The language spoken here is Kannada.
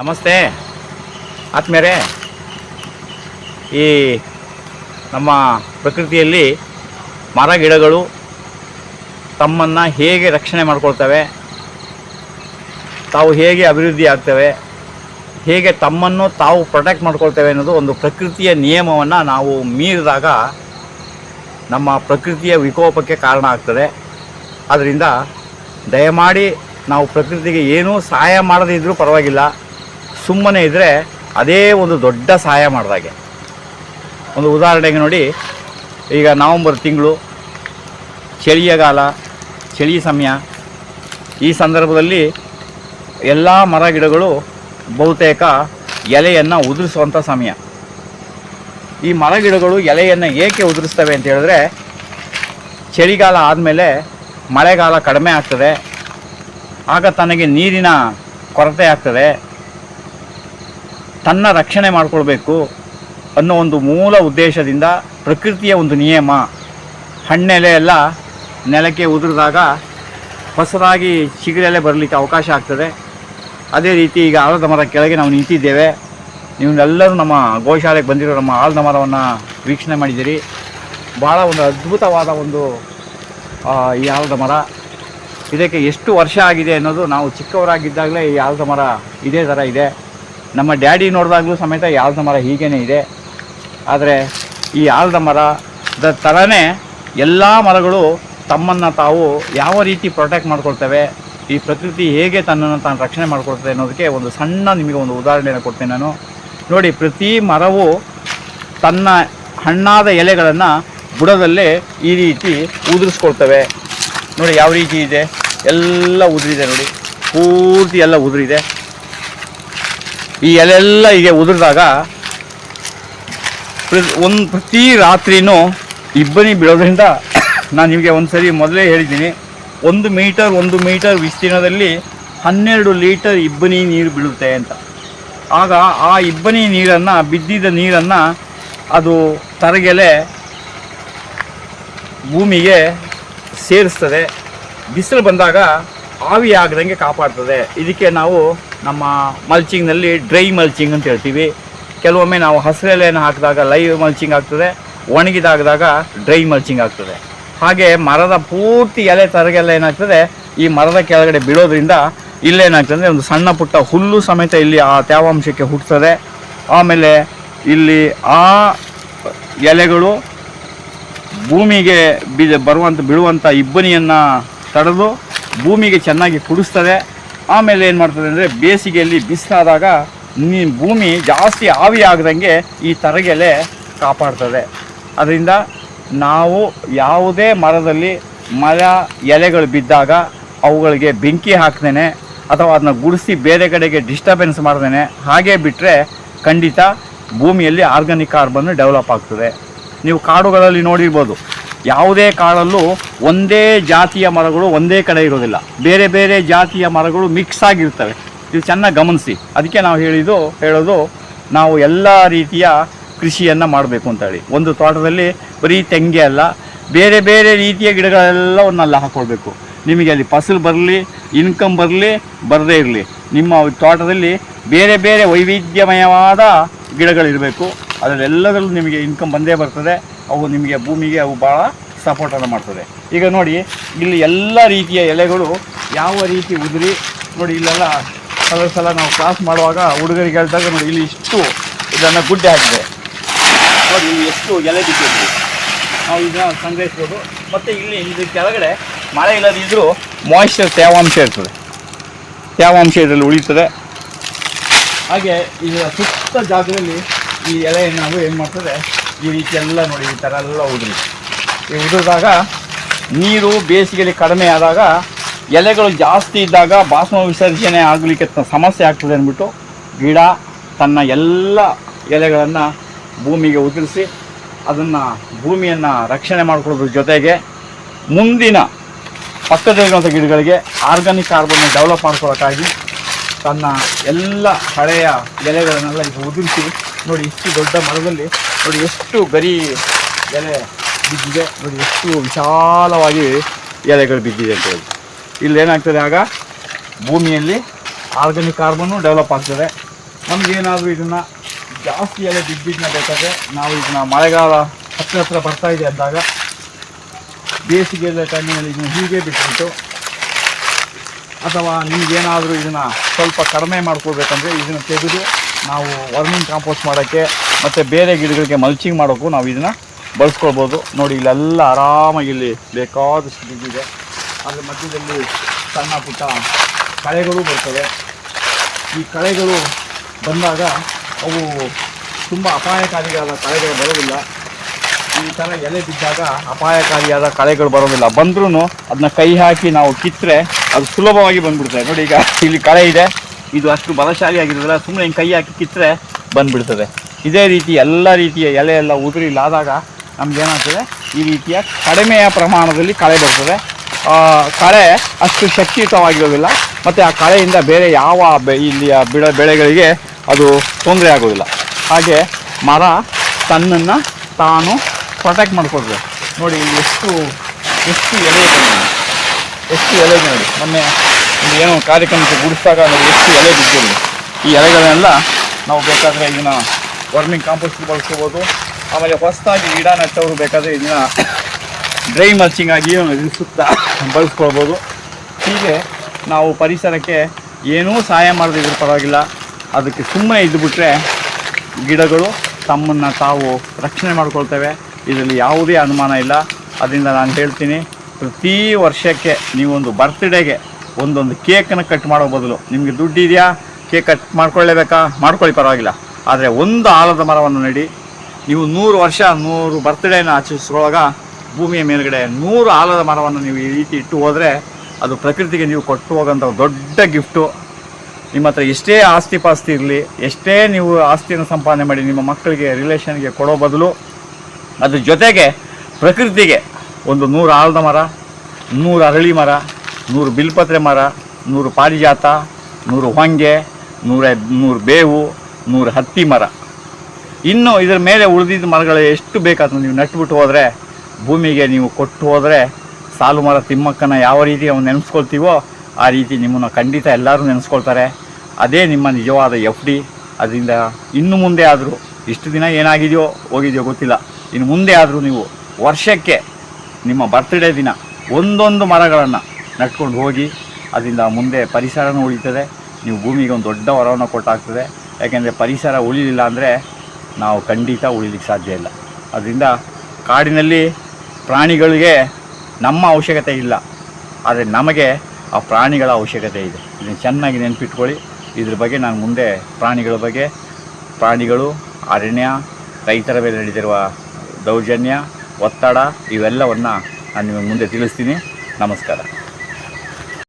ನಮಸ್ತೆ. ಆತ್ಮೇರೆ ಈ ನಮ್ಮ ಪ್ರಕೃತಿಯಲ್ಲಿ ಮರ ಗಿಡಗಳು ತಮ್ಮನ್ನು ಹೇಗೆ ರಕ್ಷಣೆ ಮಾಡಿಕೊಳ್ತವೆ, ತಾವು ಹೇಗೆ ಅಭಿವೃದ್ಧಿ ಆಗ್ತವೆ, ಹೇಗೆ ತಮ್ಮನ್ನು ತಾವು ಪ್ರೊಟೆಕ್ಟ್ ಮಾಡ್ಕೊಳ್ತೇವೆ ಅನ್ನೋದು ಒಂದು ಪ್ರಕೃತಿಯ ನಿಯಮವನ್ನು ನಾವು ಮೀರಿದಾಗ ನಮ್ಮ ಪ್ರಕೃತಿಯ ವಿಕೋಪಕ್ಕೆ ಕಾರಣ ಆಗ್ತದೆ. ಆದ್ದರಿಂದ ದಯಮಾಡಿ ನಾವು ಪ್ರಕೃತಿಗೆ ಏನೂ ಸಹಾಯ ಮಾಡದೇ ಇದ್ದರೂ ಪರವಾಗಿಲ್ಲ. ಸುಮ್ಮನೆ ಇದ್ದರೆ ಅದೇ ಒಂದು ದೊಡ್ಡ ಸಹಾಯ ಮಾಡಿದಾಗೆ. ಒಂದು ಉದಾಹರಣೆಗೆ ನೋಡಿ, ಈಗ ನವಂಬರ್ ತಿಂಗಳು ಚಳಿಯಗಾಲ ಚಳಿ ಸಮಯ, ಈ ಸಂದರ್ಭದಲ್ಲಿ ಎಲ್ಲ ಮರ ಗಿಡಗಳು ಬಹುತೇಕ ಎಲೆಯನ್ನು ಉದುರಿಸುವಂಥ ಸಮಯ. ಈ ಮರ ಗಿಡಗಳು ಎಲೆಯನ್ನು ಏಕೆ ಉದುರಿಸ್ತವೆ ಅಂತ ಹೇಳಿದ್ರೆ, ಚಳಿಗಾಲ ಆದಮೇಲೆ ಮಳೆಗಾಲ ಕಡಿಮೆ ಆಗ್ತದೆ, ಆಗ ತನಗೆ ನೀರಿನ ಕೊರತೆ ಆಗ್ತದೆ ತನ್ನ ರಕ್ಷಣೆ ಮಾಡಿಕೊಳ್ಬೇಕು ಅನ್ನೋ ಒಂದು ಮೂಲ ಉದ್ದೇಶದಿಂದ ಪ್ರಕೃತಿಯ ಒಂದು ನಿಯಮ. ಹಣ್ಣೆಲೆ ಎಲ್ಲ ನೆಲಕ್ಕೆ ಉದುರಿದಾಗ ಹೊಸದಾಗಿ ಚಿಗುರೆಲೆ ಬರಲಿಕ್ಕೆ ಅವಕಾಶ ಆಗ್ತದೆ. ಅದೇ ರೀತಿ ಈಗ ಆಲದ ಮರ ಕೆಳಗೆ ನಾವು ನಿಂತಿದ್ದೇವೆ. ನೀವೆಲ್ಲರೂ ನಮ್ಮ ಗೋಶಾಲೆಗೆ ಬಂದಿರೋ ನಮ್ಮ ಆಲದ ಮರವನ್ನು ವೀಕ್ಷಣೆ ಮಾಡಿದ್ದೀರಿ. ಭಾಳ ಒಂದು ಅದ್ಭುತವಾದ ಒಂದು ಈ ಆಲದ ಮರ. ಇದಕ್ಕೆ ಎಷ್ಟು ವರ್ಷ ಆಗಿದೆ ಅನ್ನೋದು ನಾವು ಚಿಕ್ಕವರಾಗಿದ್ದಾಗಲೇ ಈ ಆಲದ ಮರ ಇದೇ ಥರ ಇದೆ. ನಮ್ಮ ಡ್ಯಾಡಿ ನೋಡಿದಾಗಲೂ ಸಮೇತ ಈ ಆಲದ ಮರ ಹೀಗೇ ಇದೆ. ಆದರೆ ಈ ಆಲದ ಮರದ ಥರನೇ ಎಲ್ಲ ಮರಗಳು ತಮ್ಮನ್ನು ತಾವು ಯಾವ ರೀತಿ ಪ್ರೊಟೆಕ್ಟ್ ಮಾಡ್ಕೊಳ್ತವೆ, ಈ ಪ್ರಕೃತಿ ಹೇಗೆ ತನ್ನನ್ನು ತಾನು ರಕ್ಷಣೆ ಮಾಡ್ಕೊಳ್ತದೆ ಅನ್ನೋದಕ್ಕೆ ಒಂದು ಸಣ್ಣ ನಿಮಗೆ ಒಂದು ಉದಾಹರಣೆಯನ್ನು ಕೊಡ್ತೇನೆ ನಾನು. ನೋಡಿ, ಪ್ರತಿ ಮರವು ತನ್ನ ಹಣ್ಣಾದ ಎಲೆಗಳನ್ನು ಬುಡದಲ್ಲೇ ಈ ರೀತಿ ಉದುರಿಸ್ಕೊಳ್ತವೆ. ನೋಡಿ, ಯಾವ ರೀತಿ ಇದೆ? ಎಲ್ಲ ಉದುರಿದೆ ನೋಡಿ. ಪೂರ್ತಿ ಎಲ್ಲ ಉದುರಿದೆ. ಈ ಎಲೆಲ್ಲ ಹೀಗೆ ಉದುರಿದಾಗ ಒಂದು ಪ್ರತಿ ರಾತ್ರಿನೂ ಇಬ್ಬನಿ ಬೀಳೋದ್ರಿಂದ ನಾನು ನಿಮಗೆ ಒಂದು ಸರಿ ಮೊದಲೇ ಹೇಳಿದ್ದೀನಿ, ಒಂದು ಮೀಟರ್ ಒಂದು ಮೀಟರ್ ವಿಸ್ತೀರ್ಣದಲ್ಲಿ ಹನ್ನೆರಡು ಲೀಟರ್ ಇಬ್ಬನಿ ನೀರು ಬೀಳುತ್ತೆ ಅಂತ. ಆಗ ಆ ಇಬ್ಬನಿ ನೀರನ್ನು ಬಿದ್ದಿದ್ದ ನೀರನ್ನು ಅದು ತರಗೆಲೆ ಭೂಮಿಗೆ ಸೇರಿಸ್ತದೆ. ಬಿಸಿಲು ಬಂದಾಗ ಆವಿ ಆಗದಂಗೆ ಕಾಪಾಡ್ತದೆ. ಇದಕ್ಕೆ ನಾವು ನಮ್ಮ ಮಲ್ಚಿಂಗ್ನಲ್ಲಿ ಡ್ರೈ ಮಲ್ಚಿಂಗ್ ಅಂತ ಹೇಳ್ತೀವಿ. ಕೆಲವೊಮ್ಮೆ ನಾವು ಹಸಿರೆಲೆಯನ್ನು ಹಾಕಿದಾಗ ಲೈವ್ ಮಲ್ಚಿಂಗ್ ಆಗ್ತದೆ, ಒಣಗಿದಾಗದಾಗ ಡ್ರೈ ಮಲ್ಚಿಂಗ್ ಆಗ್ತದೆ. ಹಾಗೆ ಮರದ ಪೂರ್ತಿ ಎಲೆ ತರಗೆಲ್ಲ ಏನಾಗ್ತದೆ, ಈ ಮರದ ಕೆಳಗಡೆ ಬೀಳೋದ್ರಿಂದ ಇಲ್ಲೇನಾಗ್ತದೆ ಒಂದು ಸಣ್ಣ ಪುಟ್ಟ ಹುಲ್ಲು ಸಮೇತ ಇಲ್ಲಿ ಆ ತೇವಾಂಶಕ್ಕೆ ಹುಟ್ಟುತ್ತದೆ ಆಮೇಲೆ ಇಲ್ಲಿ ಆ ಎಲೆಗಳು ಭೂಮಿಗೆ ಬೀಜ ಬರುವಂಥ ಬೀಳುವಂಥ ಇಬ್ಬನಿಯನ್ನು ತಡೆದು ಭೂಮಿಗೆ ಚೆನ್ನಾಗಿ ಕುಡಿಸ್ತದೆ. ಆಮೇಲೆ ಏನು ಮಾಡ್ತದೆ ಅಂದರೆ ಬೇಸಿಗೆಯಲ್ಲಿ ಬಿಸಿಲಾದಾಗ ನೀ ಭೂಮಿ ಜಾಸ್ತಿ ಆವಿ ಆಗದಂಗೆ ಈ ತರಗೆಲೆ ಕಾಪಾಡ್ತದೆ. ಅದರಿಂದ ನಾವು ಯಾವುದೇ ಮರದಲ್ಲಿ ಮರ, ಎಲೆಗಳು ಬಿದ್ದಾಗ ಅವುಗಳಿಗೆ ಬೆಂಕಿ ಹಾಕ್ದೇನೆ ಅಥವಾ ಅದನ್ನ ಗುಡಿಸಿ ಬೇರೆ ಕಡೆಗೆ ಡಿಸ್ಟರ್ಬೆನ್ಸ್ ಮಾಡ್ತೇನೆ, ಹಾಗೆ ಬಿಟ್ಟರೆ ಖಂಡಿತ ಭೂಮಿಯಲ್ಲಿ ಆರ್ಗಾನಿಕ್ ಕಾರ್ಬನ್ ಡೆವಲಪ್ ಆಗ್ತದೆ. ನೀವು ಕಾಡುಗಳಲ್ಲಿ ನೋಡಿರ್ಬೋದು ಯಾವುದೇ ಕಾಡಲ್ಲೂ ಒಂದೇ ಜಾತಿಯ ಮರಗಳು ಒಂದೇ ಕಡೆ ಇರೋದಿಲ್ಲ. ಬೇರೆ ಬೇರೆ ಜಾತಿಯ ಮರಗಳು ಮಿಕ್ಸ್ ಆಗಿರ್ತವೆ. ಇದು ಚೆನ್ನಾಗಿ ಗಮನಿಸಿ. ಅದಕ್ಕೆ ನಾವು ಹೇಳಿದ್ದು, ಹೇಳೋದು ನಾವು ಎಲ್ಲ ರೀತಿಯ ಕೃಷಿಯನ್ನು ಮಾಡಬೇಕು ಅಂತ ಹೇಳಿ ಒಂದು ತೋಟದಲ್ಲಿ ಬರೀ ತೆಂಗೆ ಅಲ್ಲ, ಬೇರೆ ಬೇರೆ ರೀತಿಯ ಗಿಡಗಳೆಲ್ಲವನ್ನೆಲ್ಲ ಹಾಕ್ಕೊಳ್ಬೇಕು ನಿಮಗೆ ಅಲ್ಲಿ ಫಸಲು ಬರಲಿ ಇನ್ಕಮ್ ಬರಲಿ, ಬರದೇ ಇರಲಿ. ನಿಮ್ಮ ತೋಟದಲ್ಲಿ ಬೇರೆ ಬೇರೆ ವೈವಿಧ್ಯಮಯವಾದ ಗಿಡಗಳಿರಬೇಕು. ಅದರಲ್ಲೆಲ್ಲದರಲ್ಲೂ ನಿಮಗೆ ಇನ್ಕಮ್ ಬಂದೇ ಬರ್ತದೆ. ಅವು ನಿಮಗೆ ಭೂಮಿಗೆ ಅವು ಭಾಳ ಸಪೋರ್ಟನ್ನು ಮಾಡ್ತದೆ. ಈಗ ನೋಡಿ, ಇಲ್ಲಿ ಎಲ್ಲ ರೀತಿಯ ಎಲೆಗಳು ಯಾವ ರೀತಿ ಉದುರಿ, ನೋಡಿ ಇಲ್ಲೆಲ್ಲ ಸಲ ಸಲ ನಾವು ಕ್ಲಾಸ್ ಮಾಡುವಾಗ ಹುಡುಗರಿಗೆ ಹೇಳಿದಾಗ ನೋಡಿ ಇಲ್ಲಿ ಇಷ್ಟು ಇದನ್ನು ಗುಡ್ಡೆ ಹಾಕಿದೆ. ನೋಡಿ ಇಲ್ಲಿ ಎಷ್ಟು ಎಲೆ ಬಿದ್ದಿದೆ ನಾವು ಇದನ್ನ ಸಂಗ್ರಹಿಸ್ಬೋದು. ಮತ್ತು ಇಲ್ಲಿ ಇದು ಕೆಳಗಡೆ ಮಳೆ ಇಲ್ಲದಿದ್ದರೂ ಮಾಯಿಶ್ಚರ್ ತೇವಾಂಶ ಇರ್ತದೆ. ತೇವಾಂಶ ಇದರಲ್ಲಿ ಉಳಿತದೆ. ಹಾಗೆ ಇದರ ಸುತ್ತ ಜಾಗದಲ್ಲಿ ಈ ಎಲೆಯನ್ನು ನಾವು ಏನು ಮಾಡ್ತದೆ ಈ ರೀತಿ ಎಲ್ಲ ನೋಡಿ, ಈ ಥರ ಎಲ್ಲ ಉದುರಿ. ಈ ಉದುರಿದಾಗ ನೀರು ಬೇಸಿಗೆಯಲ್ಲಿ ಕಡಿಮೆ ಆದಾಗ ಎಲೆಗಳು ಜಾಸ್ತಿ ಇದ್ದಾಗ ಬಾಷ್ಮ ವಿಸರ್ಜನೆ ಆಗಲಿಕ್ಕೆ ಸಮಸ್ಯೆ ಆಗ್ತದೆ ಅಂದ್ಬಿಟ್ಟು ಗಿಡ ತನ್ನ ಎಲ್ಲ ಎಲೆಗಳನ್ನು ಭೂಮಿಗೆ ಉದುರಿಸಿ ಅದನ್ನು ಭೂಮಿಯನ್ನು ರಕ್ಷಣೆ ಮಾಡಿಕೊಳ್ಳೋದ್ರ ಜೊತೆಗೆ ಮುಂದಿನ ಪಕ್ಕದಲ್ಲಿರುವಂಥ ಗಿಡಗಳಿಗೆ ಆರ್ಗಾನಿಕ್ ಕಾರ್ಬನ್ ಡೆವಲಪ್ ಮಾಡ್ಕೊಳ್ಳೋಕ್ಕಾಗಿ ತನ್ನ ಎಲ್ಲ ಹಳೆಯ ಎಲೆಗಳನ್ನೆಲ್ಲ ಈಗ ಉದುರಿಸಿ ನೋಡಿ ಇಷ್ಟು ದೊಡ್ಡ ಮರದಲ್ಲಿ ನೋಡಿ ಎಷ್ಟು ಗರಿ ಎಲೆ ಬಿದ್ದಿದೆ. ನೋಡಿ ಎಷ್ಟು ವಿಶಾಲವಾಗಿ ಎಲೆಗಳು ಬಿದ್ದಿದೆ ಅಂತ ಹೇಳಿ. ಇಲ್ಲಿ ಏನಾಗ್ತದೆ ಆಗ? ಭೂಮಿಯಲ್ಲಿ ಆರ್ಗಾನಿಕ್ ಕಾರ್ಬನ್ನು ಡೆವಲಪ್ ಆಗ್ತದೆ. ನಮಗೇನಾದರೂ ಇದನ್ನು ಜಾಸ್ತಿ ಎಲೆ ಬಿದ್ದಿದ್ದನ್ನ ಬೇಕಾದ್ರೆ ನಾವು ಇದನ್ನ ಮಳೆಗಾಲ ಹತ್ತಿರ ಹತ್ರ ಬರ್ತಾ ಇದೆ ಅಂದಾಗ ಬೇಸಿಗೆ ಟೈಮಿನಲ್ಲಿ ಇದನ್ನು ಹೀಗೆ ಬಿಟ್ಬಿಟ್ಟು ಅಥವಾ ನಿಮಗೇನಾದರೂ ಇದನ್ನು ಸ್ವಲ್ಪ ಕಡಿಮೆ ಮಾಡ್ಕೊಳ್ಬೇಕಂದ್ರೆ ಇದನ್ನು ತೆಗೆದು ನಾವು ವರ್ಮಿಂಗ್ ಕಾಂಪೋಸ್ಟ್ ಮಾಡೋಕ್ಕೆ ಮತ್ತು ಬೇರೆ ಗಿಡಗಳಿಗೆ ಮಲ್ಚಿಂಗ್ ಮಾಡೋಕ್ಕೂ ನಾವು ಇದನ್ನು ಬಳಸ್ಕೊಳ್ಬೋದು. ನೋಡಿ, ಇಲ್ಲೆಲ್ಲ ಆರಾಮಾಗಿ ಇಲ್ಲಿ ಬೇಕಾದಷ್ಟು ಬಿದ್ದಿದೆ ಅದರ ಮಧ್ಯದಲ್ಲಿ ಸಣ್ಣ ಪುಟ್ಟ ಕಳೆಗಳು ಬರ್ತವೆ. ಈ ಕಳೆಗಳು ಬಂದಾಗ ಅವು ತುಂಬ ಅಪಾಯಕಾರಿಯಾದ ಕಳೆಗಳು ಬರೋದಿಲ್ಲ. ಈ ಥರ ಎಲೆ ಬಿದ್ದಾಗ ಅಪಾಯಕಾರಿಯಾದ ಕಳೆಗಳು ಬರೋದಿಲ್ಲ. ಬಂದ್ರೂ ಅದನ್ನ ಕೈ ಹಾಕಿ ನಾವು ಕಿತ್ತರೆ ಅದು ಸುಲಭವಾಗಿ ಬಂದ್ಬಿಡ್ತದೆ. ನೋಡಿ, ಈಗ ಇಲ್ಲಿ ಕಳೆ ಇದೆ. ಇದು ಅಷ್ಟು ಬಲಶಾಲಿಯಾಗಿರೋದಿಲ್ಲ ಸುಮ್ಮನೆ ಹಿಂಗೆ ಕೈ ಹಾಕಿ ಕಿತ್ತರೆ ಬಂದುಬಿಡ್ತದೆ. ಇದೇ ರೀತಿ ಎಲ್ಲ ರೀತಿಯ ಎಲೆ ಎಲ್ಲ ಉದುರಿಲ್ಲಾದಾಗ ನಮ್ಗೇನಾಗ್ತದೆ? ಈ ರೀತಿಯ ಕಡಿಮೆಯ ಪ್ರಮಾಣದಲ್ಲಿ ಕಳೆ ಬರ್ತದೆ. ಕಳೆ ಅಷ್ಟು ಶಕ್ತಿಯುತವಾಗಿರೋದಿಲ್ಲ. ಮತ್ತು ಆ ಕಳೆಯಿಂದ ಬೇರೆ ಯಾವ ಇಲ್ಲಿಯ ಬಿಡ, ಬೆಳೆಗಳಿಗೆ ಅದು ತೊಂದರೆ ಆಗೋದಿಲ್ಲ. ಹಾಗೆ ಮರ ತನ್ನನ್ನು ತಾನು ಪ್ರೊಟೆಕ್ಟ್ ಮಾಡ್ಕೊಳ್ತದೆ. ನೋಡಿ ಎಷ್ಟು ಎಷ್ಟು ಎಲೆ ಎಷ್ಟು ಎಲೆ ನೋಡಿ. ಮೊನ್ನೆ ಏನೋ ಕಾರ್ಯಕ್ರಮಕ್ಕೆ ಗುಡಿಸಿದಾಗ ನೋಡಿ ಎಷ್ಟು ಎಲೆ ಬಿದ್ದಿರಲಿ. ಈ ಎಲೆಗಳನ್ನೆಲ್ಲ ನಾವು ಬೇಕಾದರೆ ಇದನ್ನ ವರ್ಮಿಂಗ್ ಕಾಂಪೋಸ್ಟ್ ಬಳಸ್ಕೋಬೋದು. ಆಮೇಲೆ ಹೊಸದಾಗಿ ಗಿಡ ನೆಟ್ಟವರು ಬೇಕಾದರೆ ಇದನ್ನ ಡ್ರೈ ಮಲ್ಚಿಂಗ್ ಆಗಿ ಸುತ್ತ ಬಳಸ್ಕೊಳ್ಬೋದು. ಹೀಗೆ ನಾವು ಪರಿಸರಕ್ಕೆ ಏನೂ ಸಹಾಯ ಮಾಡದಿದ್ರೆ ಪರವಾಗಿಲ್ಲ. ಅದಕ್ಕೆ ಸುಮ್ಮನೆ ಇದ್ದುಬಿಟ್ರೆ ಗಿಡಗಳು ತಮ್ಮನ್ನು ತಾವು ರಕ್ಷಣೆ ಮಾಡ್ಕೊಳ್ತೇವೆ. ಇದರಲ್ಲಿ ಯಾವುದೇ ಅನುಮಾನ ಇಲ್ಲ. ಅದರಿಂದ ನಾನು ಹೇಳ್ತೀನಿ, ಪ್ರತಿ ವರ್ಷಕ್ಕೆ ನೀವೊಂದು ಬರ್ತ್ಡೇಗೆ ಒಂದೊಂದು ಕೇಕನ್ನು ಕಟ್ ಮಾಡೋ ಬದಲು. ನಿಮಗೆ ದುಡ್ಡು ಇದೆಯಾ? ಕೇಕ್ ಕಟ್ ಮಾಡ್ಕೊಳ್ಳೇಬೇಕಾ? ಮಾಡ್ಕೊಳ್ಳಿ, ಪರವಾಗಿಲ್ಲ. ಆದರೆ ಒಂದು ಆಲದ ಮರವನ್ನು ನೆಡಿ. ನೀವು ನೂರು ವರ್ಷ, ನೂರು ಬರ್ತ್ಡೇನ ಆಚರಿಸುವಾಗ ಭೂಮಿಯ ಮೇಲುಗಡೆ ನೂರು ಆಲದ ಮರವನ್ನು ನೀವು ಈ ರೀತಿ ಇಟ್ಟು ಹೋದರೆ ಅದು ಪ್ರಕೃತಿಗೆ ನೀವು ಕೊಟ್ಟು ಹೋಗೋಂಥ ದೊಡ್ಡ ಗಿಫ್ಟು ನಿಮ್ಮ ಹತ್ರ ಎಷ್ಟೇ ಆಸ್ತಿ ಪಾಸ್ತಿ ಇರಲಿ, ಎಷ್ಟೇ ನೀವು ಆಸ್ತಿಯನ್ನು ಸಂಪಾದನೆ ಮಾಡಿ ನಿಮ್ಮ ಮಕ್ಕಳಿಗೆ ರಿಲೇಷನ್ಗೆ ಕೊಡೋ ಬದಲು ಅದ್ರ ಜೊತೆಗೆ ಪ್ರಕೃತಿಗೆ ಒಂದು ನೂರು ಆಲದ ಮರ, ನೂರು ಅರಳಿ ಮರ ನೂರು ಬಿಲ್ಪತ್ರೆ ಮರ, ನೂರು ಪಾರಿಜಾತ, ನೂರು ಹೊಂಗೆ, ನೂರ, ನೂರು ಬೇವು, ನೂರು ಹತ್ತಿ ಮರ. ಇನ್ನು ಇದರ ಮೇಲೆ ಉಳಿದಿದ್ದ ಮರಗಳು ಎಷ್ಟು ಬೇಕಾದ ನೀವು ನಟ್ಬಿಟ್ಟು ಹೋದರೆ, ಭೂಮಿಗೆ ನೀವು ಕೊಟ್ಟು ಹೋದರೆ ಸಾಲು ಮರ ತಿಮ್ಮಕ್ಕನ ಯಾವ ರೀತಿ ಅವ್ನು ನೆನೆಸ್ಕೊಳ್ತೀವೋ ಆ ರೀತಿ ನಿಮ್ಮನ್ನು ಖಂಡಿತ ಎಲ್ಲರೂ ನೆನೆಸ್ಕೊಳ್ತಾರೆ. ಅದೇ ನಿಮ್ಮ ನಿಜವಾದ ಎಫ್ ಡಿ. ಅದರಿಂದ ಇನ್ನು ಮುಂದೆ ಆದರೂ ಇಷ್ಟು ದಿನ ಏನಾಗಿದೆಯೋ ಹೋಗಿದೆಯೋ ಗೊತ್ತಿಲ್ಲ. ಇನ್ನು ಮುಂದೆ ಆದರೂ ನೀವು ವರ್ಷಕ್ಕೆ ನಿಮ್ಮ ಬರ್ತ್ಡೇ ದಿನ ಒಂದೊಂದು ಮರಗಳನ್ನು ನಟ್ಕೊಂಡು ಹೋಗಿ ಅದರಿಂದ ಮುಂದೆ ಪರಿಸರನೂ ಉಳಿತದೆ. ನೀವು ಭೂಮಿಗೆ ಒಂದು ದೊಡ್ಡ ವರವನ್ನು ಕೊಟ್ಟಾಗ್ತದೆ. ಯಾಕೆಂದರೆ ಪರಿಸರ ಉಳಿಲಿಲ್ಲ ಅಂದರೆ ನಾವು ಖಂಡಿತ ಉಳಿಲಿಕ್ಕೆ ಸಾಧ್ಯ ಇಲ್ಲ. ಅದರಿಂದ ಕಾಡಿನಲ್ಲಿ ಪ್ರಾಣಿಗಳಿಗೆ ನಮ್ಮ ಅವಶ್ಯಕತೆ ಇಲ್ಲ. ಆದರೆ ನಮಗೆ ಆ ಪ್ರಾಣಿಗಳ ಅವಶ್ಯಕತೆ ಇದೆ. ಇದನ್ನು ಚೆನ್ನಾಗಿ ನೆನಪಿಟ್ಕೊಳ್ಳಿ. ಇದ್ರ ಬಗ್ಗೆ ನಾನು ಮುಂದೆ ಪ್ರಾಣಿಗಳ ಬಗ್ಗೆ, ಪ್ರಾಣಿಗಳು, ಅರಣ್ಯ, ರೈತರ ಮೇಲೆ ನಡೆದಿರುವ ದೌರ್ಜನ್ಯ, ಒತ್ತಡ ಇವೆಲ್ಲವನ್ನು ನಾನು ನಿಮಗೆ ಮುಂದೆ ತಿಳಿಸ್ತೀನಿ. ನಮಸ್ಕಾರ.